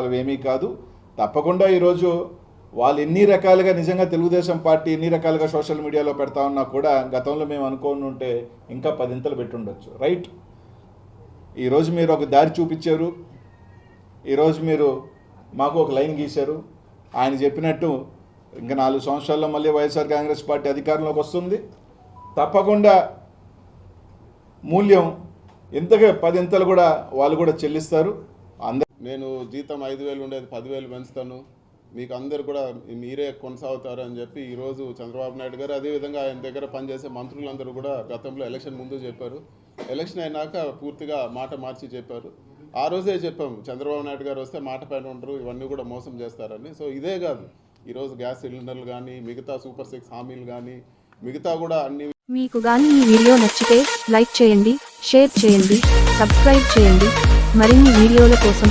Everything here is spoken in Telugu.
వాళ్ళవి ఏమీ కాదు. తప్పకుండా ఈరోజు వాళ్ళు ఎన్ని రకాలుగా నిజంగా తెలుగుదేశం పార్టీ ఎన్ని రకాలుగా సోషల్ మీడియాలో పెడతా ఉన్నా కూడా గతంలో మేము అనుకోని ఉంటే ఇంకా పదింతలు పెట్టుండొచ్చు. రైట్? ఈరోజు మీరు ఒక దారి చూపించారు. ఈరోజు మీరు మాకు ఒక లైన్ గీశారు. ఆయన చెప్పినట్టు ఇంకా నాలుగు సంవత్సరాల్లో మళ్ళీ వైఎస్ఆర్ కాంగ్రెస్ పార్టీ అధికారంలోకి వస్తుంది. తప్పకుండా మూల్యం ఇంతగా పదింతలు కూడా వాళ్ళు కూడా చెల్లిస్తారు. అందరూ నేను జీతం ఐదు వేలు ఉండేది పదివేలు పెంచుతాను. మీకు అందరు కూడా మీరే కొనసాగుతారు అని చెప్పి ఈరోజు చంద్రబాబు నాయుడు గారు అదేవిధంగా ఆయన దగ్గర పనిచేసే మంత్రులందరూ కూడా గతంలో ఎలక్షన్ ముందు చెప్పారు. ఎలక్షన్ అయినాక పూర్తిగా మాట మార్చి చెప్పారు. ఆ రోజే చెప్పాము చంద్రబాబు నాయుడు గారు వస్తే మాట పైన ఉండరు ఇవన్నీ కూడా మోసం చేస్తారని. సో ఇదే కాదు ఈరోజు గ్యాస్ సిలిండర్లు కానీ మిగతా సూపర్ సిక్స్ హామీలు కానీ మిగతా కూడా అన్ని మీకు కానీ ఈ వీడియో నచ్చితే లైక్ చేయండి షేర్ చేయండి సబ్స్క్రైబ్ చేయండి. మరిన్ని వీడియోల కోసం